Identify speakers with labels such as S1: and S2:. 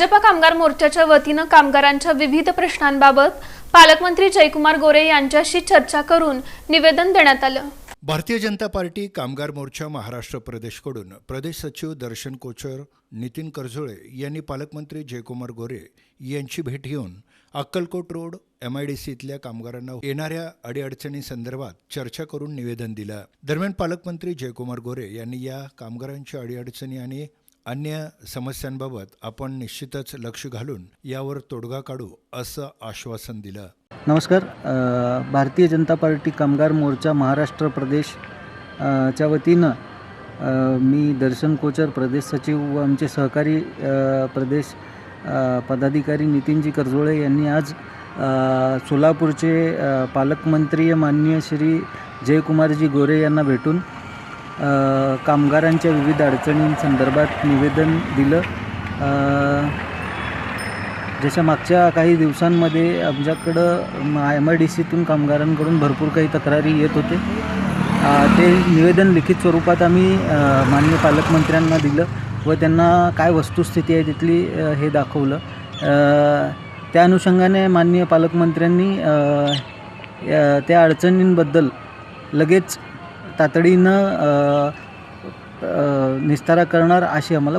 S1: भाजपा कामगार मोर्चाच्या वतीनं कामगारांच्या विविध प्रश्नांबाबत पालकमंत्री जयकुमार गोरे यांच्याशी चर्चा करून निवेदन देण्यात आलं.
S2: भारतीय जनता पार्टी कामगार मोर्चा महाराष्ट्र प्रदेशकडून प्रदेश सचिव दर्शन कोचर नितीन करझोळे यांनी पालकमंत्री जयकुमार गोरे यांची भेट घेऊन Akkalkot road M I D सीतल्या कामगारांना येणाऱ्या अडीअडचणींसंदर्भात चर्चा करून निवेदन दिलं. दरम्यान पालकमंत्री जयकुमार गोरे यांनी या कामगारांच्या अडीअडचणी आणि अन्य समस्यांबाबत आपण निश्चितच लक्ष घालून यावर तोडगा काढू असं आश्वासन दिलं.
S3: नमस्कार. भारतीय जनता पार्टी कामगार मोर्चा महाराष्ट्र प्रदेश च्या वतीनं मी दर्शन कोचर प्रदेश सचिव व आमचे सहकारी प्रदेश पदाधिकारी नितीनजी करजोळे यांनी आज सोलापूरचे पालकमंत्री माननीय श्री जयकुमारजी गोरे यांना भेटून कामगारांच्या विविध अडचणींसंदर्भात निवेदन दिलं. जशा मागच्या काही दिवसांमध्ये आमच्याकडं एम आय डी सीतून कामगारांकडून भरपूर काही तक्रारी येत होते. ते निवेदन लिखित स्वरूपात आम्ही माननीय पालकमंत्र्यांना दिलं व त्यांना काय वस्तुस्थिती आहे तिथली हे दाखवलं. त्या अनुषंगाने माननीय पालकमंत्र्यांनी त्या अडचणींबद्दल लगेच तातडीनं निस्तारा करणार अशी आम्हाला ग्वाही